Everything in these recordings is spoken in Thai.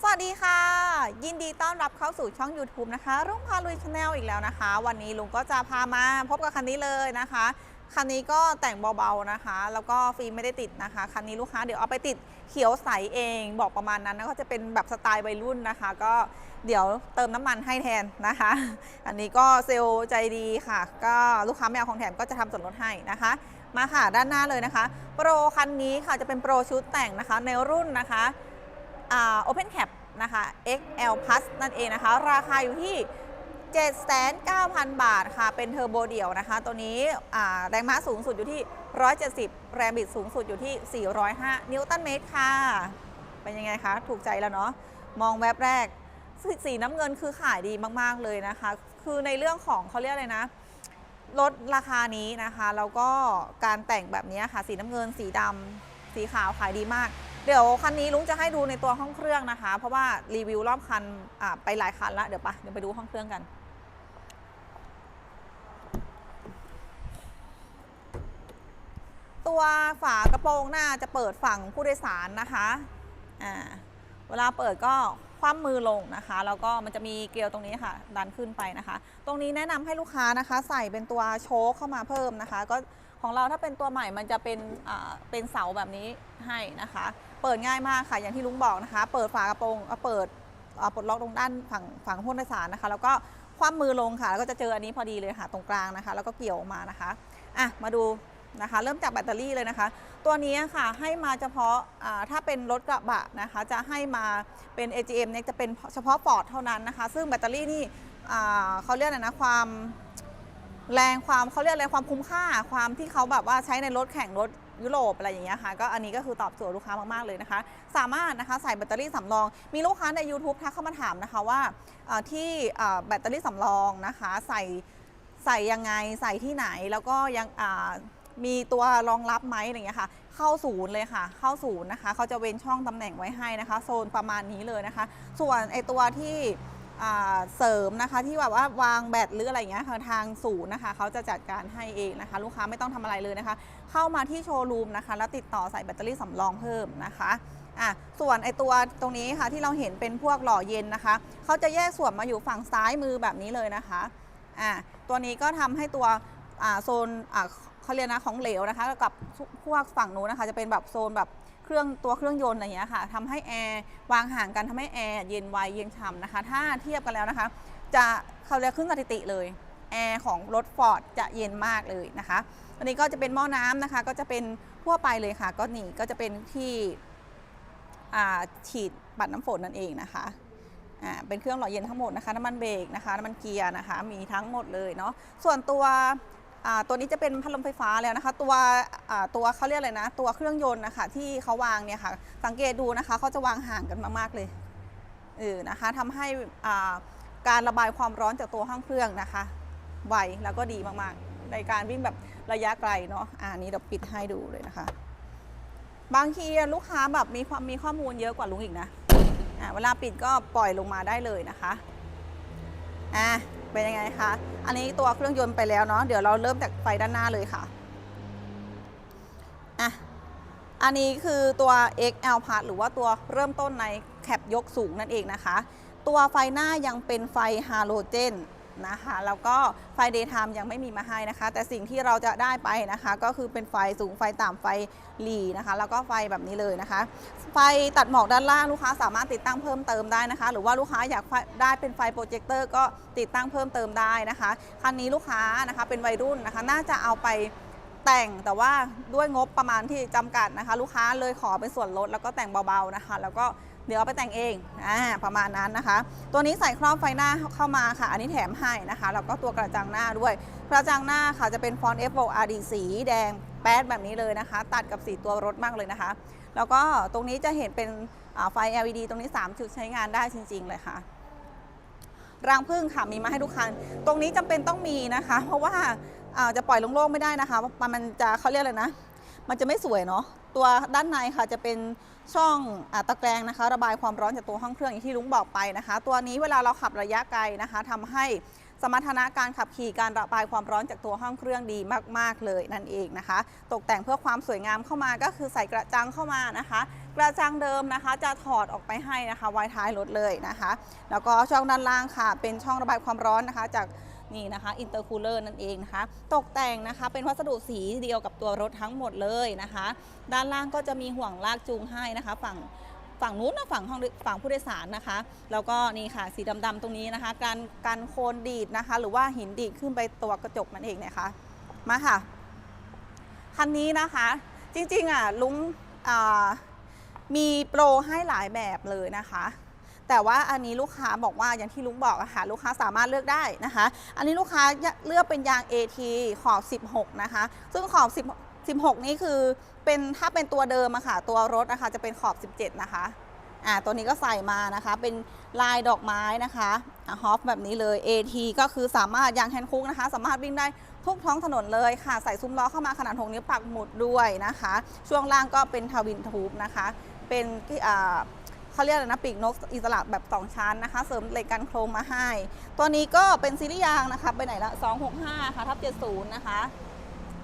สวัสดีค่ะ ยินดีต้อนรับเข้าสู่ช่อง YouTube นะคะรุ่งพาลุยชาแนลอีกแล้วนะคะ วันนี้ลุงก็จะพามาพบกับคันนี้เลยนะคะ คันนี้ก็แต่งเบาๆนะคะ แล้วก็ฟิล์มไม่ได้ติดนะคะ คันนี้ลูกค้าเดี๋ยวเอาไปติดเขียวใสเองบอกประมาณนั้นนะก็จะเป็นแบบสไตล์วัยรุ่นนะคะ ก็เดี๋ยวเติมน้ำมันให้แทนนะคะ อันนี้ก็เซลล์ใจดีค่ะ ก็ลูกค้าไม่เอาของแถมก็จะทำส่วนลดให้นะคะ มาค่ะด้านหน้าเลยนะคะ โปรคันนี้ค่ะจะเป็นโปรชุดแต่งนะคะในรุ่นนะคะ Open Cap นะคะ XL Plus นั่นเองนะคะ ราคาอยู่ที่ 79,000 บาทค่ะ เป็นเทอร์โบเดี่ยวนะคะ ตัวนี้แรงม้าสูงสุดอยู่ที่ 170 แรงบิดสูงสุดอยู่ที่ 405 นิวตันเมตรค่ะ เป็นยังไงคะ ถูกใจแล้วเนาะ มองแวบแรกสสีน้ำเงินคือขายดีมาก ๆ เลยนะคะ คือในเรื่องของเขาเรียกอะไรนะ ลดราคานี้นะคะ แล้วก็การแต่งแบบนี้ค่ะ สีน้ำเงิน สีดำ สีขาวขายดีมาก เดี๋ยวคันนี้ลุงจะให้ดูในตัวห้องเครื่องนะคะ เพราะว่ารีวิวรอบคันไปหลายคันแล้วเดี๋ยวปะเดี๋ยวไปดูห้องเครื่องกัน ตัวฝากระโปรงหน้าจะเปิดฝั่งผู้โดยสารนะคะอ่าเวลาเปิดก็คว่ำมือลงนะคะแล้วก็มันจะมีเกลียวตรงนี้ค่ะ ดันขึ้นไปนะคะ ตรงนี้แนะนำให้ลูกค้านะคะ ใส่เป็นตัวโชคเข้ามาเพิ่มนะคะ ก็ของเราถ้าเป็นตัวใหม่มันจะเป็นอ่าเป็นเสาแบบนี้ให้นะคะ เปิดง่ายมากค่ะ อย่างที่ลุงบอกนะคะ เปิดฝากระโปรงอะเปิดอ่าปลดล็อกตรงด้านฝั่งฝั่งผู้โดยสารนะคะ แล้วก็คว่ำมือลงค่ะ แล้วก็จะเจออันนี้พอดีเลยค่ะ ตรงกลางนะคะ แล้วก็เกี่ยวออกมานะคะอะมาดูนะคะ เริ่มจากแบตเตอรี่เลยนะคะ ตัวนี้ค่ะให้มาเฉพาะอ่าถ้าเป็นรถกระบะนะคะ จะให้มาเป็น AGM เนี่ยจะเป็นเฉพาะฟอร์ดเท่านั้นนะคะ ซึ่งแบตเตอรี่นี่เขาเรียกอะไรนะความแรงความเขาเรียกอะไรความคุ้มค่าความที่เขาแบบว่าใช้ในรถแข่งรถ ยุโรปอะไรอย่างเงี้ยค่ะก็อันนี้ก็คือตอบโจทย์ลูกค้ามาก ๆ เลยนะคะ สามารถนะคะใส่แบตเตอรี่สำรอง มีลูกค้าใน YouTube ทักเข้ามาถามนะคะว่าที่แบตเตอรี่สำรองนะคะใส่ใส่ยังไงใส่ที่ไหนแล้วก็ยังมีตัวรองรับไหมอะไรอย่างเงี้ยค่ะ เข้าศูนย์เลยค่ะ เข้าศูนย์นะคะเขาจะเว้นช่องตำแหน่งไว้ให้นะคะ โซนประมาณนี้เลยนะคะ ส่วนไอตัวที่ เสริมนะคะที่แบบว่าวางแบตหรืออะไรอย่างเงี้ยทางศูนย์นะคะเขาจะจัดการให้เองนะคะ ลูกค้าไม่ต้องทำอะไรเลยนะคะ เข้ามาที่โชว์รูมนะคะ แล้วติดต่อใส่แบตเตอรี่สำรองเพิ่มนะคะอะส่วนไอตัวตรงนี้ค่ะที่เราเห็นเป็นพวกหล่อเย็นนะคะเขาจะแยกส่วนมาอยู่ฝั่งซ้ายมือแบบนี้เลยนะคะอ่าตัวนี้ก็ทำให้ตัวโซนอ่าเขาเรียกนะของเหลวนะคะ กับพวกฝั่งนู้นนะคะ จะเป็นแบบโซนแบบ เครื่องตัวเครื่องยนต์อะไรอย่างเงี้ยค่ะทำให้แอร์วางห่างกันทำให้แอร์เย็นไวเย็นฉ่ำนะคะ ถ้าเทียบกันแล้วนะคะ จะเขาเรียกขึ้นสถิติเลยแอร์ของรถฟอร์ดจะเย็นมากเลยนะคะอันนี้ก็จะเป็นหม้อน้ำนะคะ ก็จะเป็นทั่วไปเลยค่ะ ก็นี่ก็จะเป็นที่ฉีดปัดน้ำฝนนั่นเองนะคะอ่าเป็นเครื่องหล่อเย็นทั้งหมดนะคะน้ำมันเบรกนะคะน้ำมันเกียร์นะคะ มีทั้งหมดเลยเนาะส่วนตัว ตัวนี้จะเป็นพัดลมไฟฟ้าแล้วนะคะ ตัวตัวเขาเรียกอะไรนะ ตัวเครื่องยนต์นะคะที่เขาวางเนี่ยค่ะ สังเกตดูนะคะเขาจะวางห่างกันมากๆเลยเออนะคะทำให้การระบายความร้อนจากตัวห้องเครื่องนะคะ ไวแล้วก็ดีมากๆ ในการวิ่งแบบระยะไกลเนาะอ่านี้เราปิดให้ดูเลยนะคะ บางทีลูกค้าแบบมีความมีข้อมูลเยอะกว่าลุงอีกนะอะเวลาปิดก็ปล่อยลงมาได้เลยนะคะอะ เป็นยังไงคะ อันนี้ตัวเครื่องยนต์ไปแล้วเนาะ เดี๋ยวเราเริ่มจากไฟด้านหน้าเลยค่ะ อะ อันนี้คือตัว XL Plus หรือว่าตัวเริ่มต้นในแคปยกสูงนั่นเองนะคะ ตัวไฟหน้ายังเป็นไฟฮาโลเจน นะคะแล้วก็ไฟ daytime ยังไม่มีมาให้นะคะ แต่สิ่งที่เราจะได้ไปนะคะ ก็คือเป็นไฟสูงไฟต่ำไฟหลีนะคะ แล้วก็ไฟแบบนี้เลยนะคะ ไฟตัดหมอกด้านล่างลูกค้าสามารถติดตั้งเพิ่มเติมได้นะคะ หรือว่าลูกค้าอยากได้เป็นไฟโปรเจคเตอร์ก็ติดตั้งเพิ่มเติมได้นะคะคันนี้ลูกค้านะคะเป็นวัยรุ่นนะคะ น่าจะเอาไปแต่งแต่ว่าด้วยงบประมาณที่จำกัดนะคะ ลูกค้าเลยขอเป็นส่วนลดแล้วก็แต่งเบาๆนะคะ แล้วก็ เดี๋ยวเอาไปแต่งเองอ่าประมาณนั้นนะคะ ตัวนี้ใส่ครอบไฟหน้าเข้ามาค่ะ อันนี้แถมให้นะคะแล้วก็ตัวกระจังหน้าด้วย กระจังหน้าค่ะจะเป็นฟอนต์ F O R D สีแดงแป๊ดแบบนี้เลยนะคะ ตัดกับสีตัวรถมากเลยนะคะ แล้วก็ตรงนี้จะเห็นเป็นไฟ LED ตรงนี้ 3 จุดใช้งานได้จริง ๆ เลยค่ะรังพึ่งค่ะมีมาให้ทุกคัน ตรงนี้จำเป็นต้องมีนะคะ เพราะว่าจะปล่อยโล่งๆไม่ได้นะคะมันจะเขาเรียกอะไรนะ มันจะไม่สวยเนาะ ตัวด้านในค่ะจะเป็นช่องอตะแกรงนะคะ ระบายความร้อนจากตัวห้องเครื่องอย่างที่ลุงบอกไปนะคะ ตัวนี้เวลาเราขับระยะไกลนะคะทำให้สมรรถนะการขับขี่การระบายความร้อนจากตัวห้องเครื่องดีมาก ๆ เลยนั่นเองนะคะ ตกแต่งเพื่อความสวยงามเข้ามาก็คือใส่กระจังเข้ามานะคะ กระจังเดิมนะคะ จะถอดออกไปให้นะคะไว้ท้ายรถเลยนะคะ แล้วก็ช่องด้านล่างค่ะ เป็นช่องระบายความร้อนนะคะ จาก นี่นะคะอินเตอร์คูลเลอร์นั่นเองนะคะ ตกแต่งนะคะเป็นวัสดุสีเดียวกับตัวรถทั้งหมดเลยนะคะ ด้านล่างก็จะมีห่วงลากจูงให้นะคะ ฝั่งฝั่งนู้นนะฝั่งห้องฝั่งผู้โดยสารนะคะ แล้วก็นี่ค่ะสีดำๆตรงนี้นะคะ การการโคนดีดนะคะ หรือว่าหินดีดขึ้นไปตัวกระจกนั่นเองนะคะมาค่ะคันนี้นะคะจริงๆอะลุงมีโปรให้หลายแบบเลยนะคะ แต่ว่าอันนี้ลูกค้าบอกว่าอย่างที่ลุงบอกอะค่ะลูกค้าสามารถเลือกได้นะคะ อันนี้ลูกค้าเลือกเป็นยาง AT ขอบ 16 นะคะ ซึ่งขอบ10 16 นี้คือเป็นถ้าเป็นตัวเดิมอะค่ะ ตัวรถนะคะจะเป็นขอบ 17 นะคะอ่าตัวนี้ก็ใส่มานะคะ เป็นลายดอกไม้นะคะฮอฟแบบนี้เลย AT ก็คือสามารถยางแฮนด์คุกนะคะ สามารถวิ่งได้ทุกท้องถนนเลยค่ะ ใส่ซุ้มล้อเข้ามาขนาด 6 นิ้วปักหมุดด้วยนะคะ ช่วงล่างก็เป็นทวินทูบนะคะ เป็นที่อ่า เขาเรียกอะไรนะปีกนกอิสระแบบ 2 ชั้นนะคะ เสริมเหล็กกันโครงมาให้ ตัวนี้ก็เป็นซีรีส์ยางนะคะไปไหนละ 265 ค่ะทับ70 นะคะ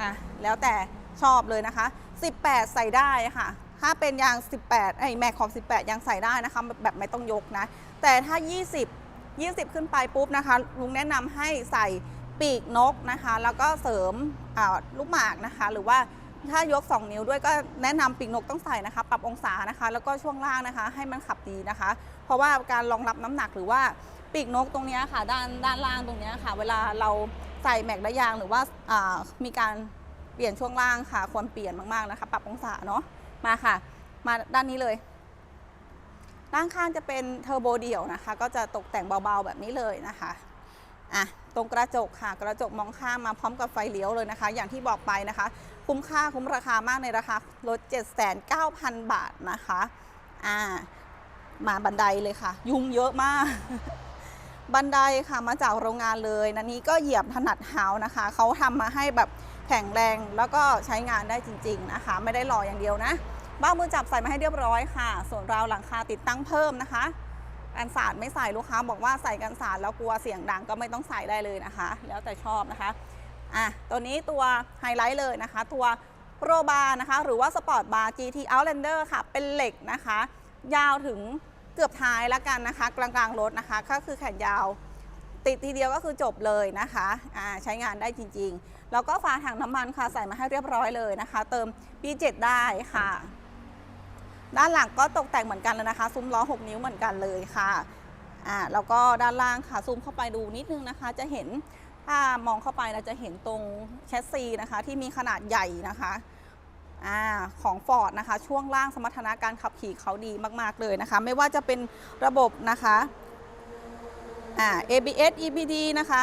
อะแล้วแต่ชอบเลยนะคะ 18 ใส่ได้ค่ะ ถ้าเป็นยาง 18ไอ้แม็กขอบ 18 ยังใส่ได้นะคะแบบแบบไม่ต้องยกนะ แต่ถ้า 20 20 ขึ้นไปปุ๊บนะคะ ลุงแนะนำให้ใส่ปีกนกนะคะ แล้วก็เสริมอ่าลูกหมากนะคะ หรือว่า ถ้ายก 2 นิ้วด้วยก็แนะนำปีกนกต้องใส่นะคะ ปรับองศานะคะ แล้วก็ช่วงล่างนะคะ ให้มันขับดีนะคะ เพราะว่าการรองรับน้ำหนักหรือว่าปีกนกตรงนี้ค่ะ ด้านด้านล่างตรงนี้ค่ะ เวลาเราใส่แม็กและยางหรือว่ามีการเปลี่ยนช่วงล่างค่ะ ควรเปลี่ยนมากๆนะคะ ปรับองศาเนาะมาค่ะ มาด้านนี้เลย ด้านข้างจะเป็นเทอร์โบเดี่ยวนะคะ ก็จะตกแต่งเบาๆแบบนี้เลยนะคะ อะตรงกระจกค่ะ กระจกมองข้ามมาพร้อมกับไฟเลี้ยวเลยนะคะ อย่างที่บอกไปนะคะ คุ้มค่าคุ้มราคามากในราคารถ 7,900 บาทนะคะอ่ามาบันไดเลยค่ะ ยุงเยอะมาก บันไดค่ะมาจากโรงงานเลยนันนี้ก็เหยียบถนัดเท้านะคะเขาทำมาให้แบบแข็งแรงแล้วก็ใช้งานได้จริง ๆนะคะ ไม่ได้หล่ออย่างเดียวนะบ้ามือจับใส่มาให้เรียบร้อยค่ะ ส่วนราวหลังคาติดตั้งเพิ่มนะคะ กันศาสตร์ไม่ใส่ลูกค้าบอกว่าใส่กันศาสตร์แล้วกลัวเสียงดังก็ไม่ต้องใส่ได้เลยนะคะ แล้วแต่ชอบนะคะอะตัวนี้ตัวไฮไลท์เลยนะคะ ตัวโรบาร์นะคะ หรือว่าสปอร์ตบาร์ GT Outlander ค่ะ เป็นเหล็กนะคะ ยาวถึงเกือบท้ายแล้วกันนะคะ กลางๆรถนะคะ ก็คือแขนยาว ติดทีเดียวก็คือจบเลยนะคะอ่าใช้งานได้จริง ๆ แล้วก็ฝาถังน้ำมันค่ะ ใส่มาให้เรียบร้อยเลยนะคะ เติม B7 ได้ค่ะ ด้านหลังก็ตกแต่งเหมือนกันเลยนะคะ ซุ้มล้อ 6 นิ้วเหมือนกันเลยค่ะอ่าแล้วก็ด้านล่างค่ะซูมเข้าไปดูนิดนึงนะคะ จะเห็นถ้ามองเข้าไปเราจะเห็นตรงแชสซีนะคะที่มีขนาดใหญ่นะคะอาของ Ford นะคะ ช่วงล่างสมรรถนะการขับขี่เขาดีมาก ๆ เลยนะคะ ไม่ว่าจะเป็นระบบนะคะอ่า ABS EBD นะคะ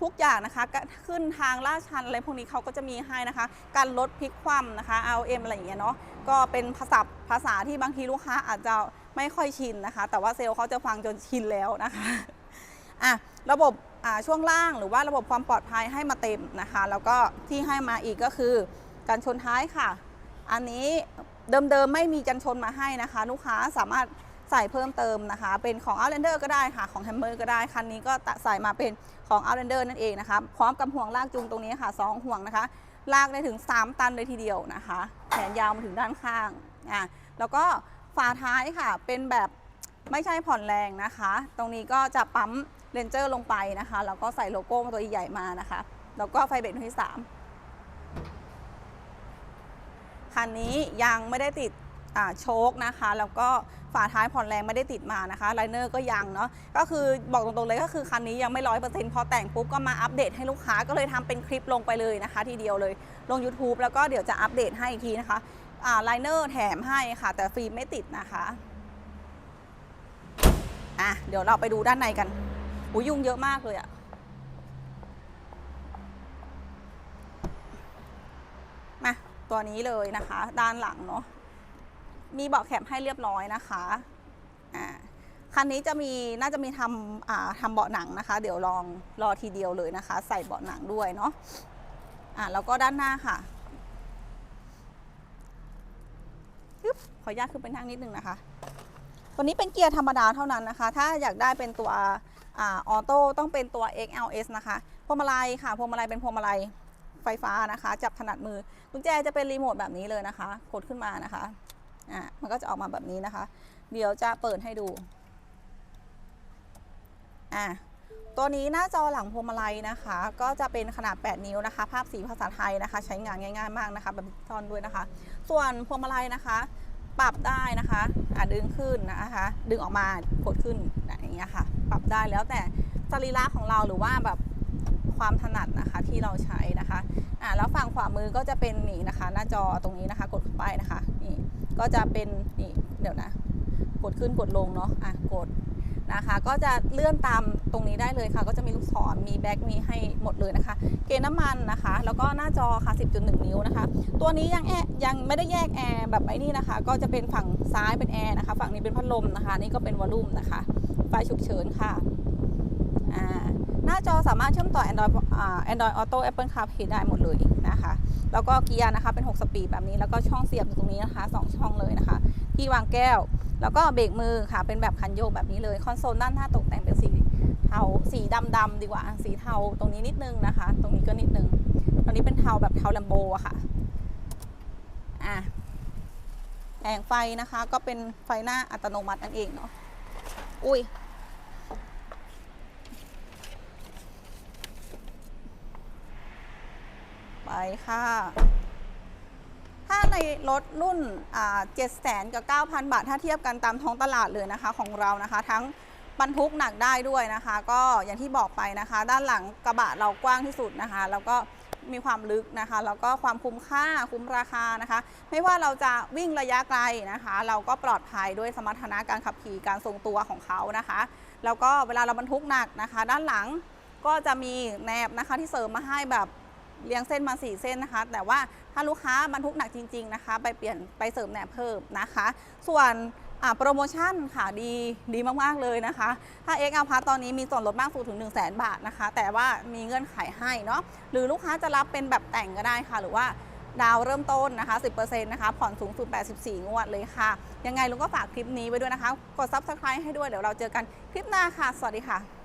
ทุกอย่างนะคะขึ้นทางลาดชันอะไรพวกนี้เขาก็จะมีให้นะคะ การลดพลิกคว่ำนะคะ ROM อะไรอย่างเงี้ยเนาะ ก็เป็นภาษาภาษาที่บางทีลูกค้าอาจจะไม่ค่อยชินนะคะ แต่ว่าเซลล์เขาจะฟังจนชินแล้วนะคะอะระบบอ่าช่วงล่างหรือว่าระบบความปลอดภัยให้มาเต็มนะคะ แล้วก็ที่ให้มาอีกก็คือการชนท้ายค่ะ อันนี้เดิมๆไม่มีกันชนมาให้นะคะ ลูกค้าสามารถใส่เพิ่มเติมนะคะ เป็นของ Outlander ก็ได้ค่ะ ของ Hammer ก็ได้ คันนี้ก็ใส่มาเป็นของ Outlander นั่นเองนะคะ พร้อมกับห่วงลากจูงตรงนี้ค่ะ 2 ห่วงนะคะ ลากได้ถึง 3 ตันเลยทีเดียวนะคะ แขนยาวมาถึงด้านข้างอะแล้วก็ฝาท้ายค่ะเป็นแบบไม่ใช่ผ่อนแรงนะคะ ตรงนี้ก็จะปั๊มเลนเจอร์ลงไปนะคะ แล้วก็ใส่โลโก้ตัวใหญ่ๆมานะคะ แล้วก็ไฟเบรกที่3คันนี้ยังไม่ได้ติด โชคนะคะ แล้วก็ฝาท้ายผ่อนแรงไม่ได้ติดมานะคะไลเนอร์ก็ยังเนาะก็คือบอกตรงๆเลยก็คือคันนี้ยังไม่ร้อยเปอร์เซ็นต์พอแต่งปุ๊บก็มาอัปเดตให้ลูกค้าก็เลยทำเป็นคลิปลงไปเลยนะคะ ทีเดียวเลยลง YouTube แล้วก็เดี๋ยวจะอัปเดตให้อีกทีนะคะไลเนอร์แถมให้ค่ะ แต่ฟิล์มไม่ติดนะคะอะเดี๋ยวเราไปดูด้านในกันอุยยุงเยอะมากเลยอะมาตัวนี้เลยนะคะ ด้านหลังเนาะ มีเบาะแคปให้เรียบร้อยนะคะอ่าคันนี้จะมีน่าจะมีทำอ่าทำเบาะหนังนะคะ เดี๋ยวลองรอทีเดียวเลยนะคะ ใส่เบาะหนังด้วยเนาะอ่าแล้วก็ด้านหน้าค่ะยึบขออนุญาตขึ้นไปนั่งนิดนึงนะคะ ตัวนี้เป็นเกียร์ธรรมดาเท่านั้นนะคะ ถ้าอยากได้เป็นตัวอออโต้ต้องเป็นตัว XLS นะคะพวงมาลัยค่ะพวงมาลัยเป็นพวงมาลัยไฟฟ้านะคะ จับถนัดมือกุญแจจะเป็นรีโมทแบบนี้เลยนะคะกดขึ้นมานะคะ อ่ามันก็จะออกมาแบบนี้นะคะ เดี๋ยวจะเปิดให้ดูอ่าตัวนี้หน้าจอหลังพวงมาลัยนะคะ ก็จะเป็นขนาด 8 นิ้วนะคะ ภาพสีภาษาไทยนะคะ ใช้งานง่ายๆมากนะคะแบบดิจิตอลด้วยนะคะ ส่วนพวงมาลัยนะคะ ปรับได้นะคะอะดึงขึ้นนะคะ ดึงออกมากดขึ้นอย่างเงี้ยค่ะ ปรับได้แล้วแต่สรีระของเราหรือว่าแบบความถนัดนะคะที่เราใช้นะคะอะแล้วฝั่งขวามือก็จะเป็นนี่นะคะ หน้าจอตรงนี้นะคะ กดเข้าไปนะคะนี่ ก็จะเป็นนี่เดี๋ยวนะ กดขึ้นกดลงเนาะอะกดนะคะ ก็จะเลื่อนตามตรงนี้ได้เลยค่ะ ก็จะมีลูกศรมีแบ็กมีให้หมดเลยนะคะ เกณฑ์น้ำมันนะคะ แล้วก็หน้าจอค่ะ 10.1 นิ้วนะคะ ตัวนี้ยังแอยังไม่ได้แยกแอร์แบบไอ้นี่นะคะ ก็จะเป็นฝั่งซ้ายเป็นแอร์นะคะ ฝั่งนี้เป็นพัดลมนะคะ นี่ก็เป็นวอลลุ่มนะคะ ไฟฉุกเฉินค่ะ หน้าจอสามารถเชื่อมต่อ Android อ่า Android Auto Apple CarPlay ได้หมดเลยนะคะ แล้วก็เกียร์นะคะเป็น 6 สปีดแบบนี้ แล้วก็ช่องเสียบตรงนี้นะคะ 2 ช่องเลยนะคะ ที่วางแก้ว แล้วก็เบรกมือค่ะ เป็นแบบคันโยกแบบนี้เลย คอนโซลด้านหน้าตกแต่งเป็นสีเทา สีดำดำดีกว่า สีเทาตรงนี้นิดนึงนะคะ ตรงนี้ก็นิดนึง ตรงนี้เป็นเทาแบบเทาลัมโบอะค่ะ อะแผงไฟนะคะ ก็เป็นไฟหน้าอัตโนมัตินั่นเองเนาะ อุ้ย ไปค่ะ ถ้าในรถรุ่นเจ็ดแสนกับ 9,000 บาท ถ้าเทียบกันตามท้องตลาดเลยนะคะของเรานะคะ ทั้งบรรทุกหนักได้ด้วยนะคะ ก็อย่างที่บอกไปนะคะ ด้านหลังกระบะเรากว้างที่สุดนะคะ แล้วก็มีความลึกนะคะ แล้วก็ความคุ้มค่าคุ้มราคานะคะ ไม่ว่าเราจะวิ่งระยะไกลนะคะ เราก็ปลอดภัยด้วยสมรรถนะการขับขี่การทรงตัวของเขานะคะ แล้วก็เวลาเราบรรทุกหนักนะคะ ด้านหลังก็จะมีแนบนะคะที่เสริมมาให้แบบ เรียงเส้นมาสี่เส้นนะคะ แต่ว่าถ้าลูกค้าบรรทุกหนักจริง ๆนะคะ ไปเปลี่ยนไปเสริมแหนบเพิ่มนะคะ ส่วนโปรโมชั่นค่ะดีดีมาก ๆ เลยนะคะ ถ้า X L p a s ตอนนี้มีส่วนลดมากสูงถึง 1 0 0 0 0แบาทนะคะ แต่ว่ามีเงื่อนไขให้เนาะหรือลูกค้าจะรับเป็นแบบแต่งก็ได้ค่ะ หรือว่าดาวเริ่มต้นนะคะ 10%นะคะ ผ่อนสูงสุด 84 งวดเลยค่ะ ยังไงลุงก็ฝากคลิปนี้ไว้ด้วยนะคะ กด Subscribe ให้ด้วย เดี๋ยวเราเจอกันคลิปหน้าค่ะ สวัสดีค่ะ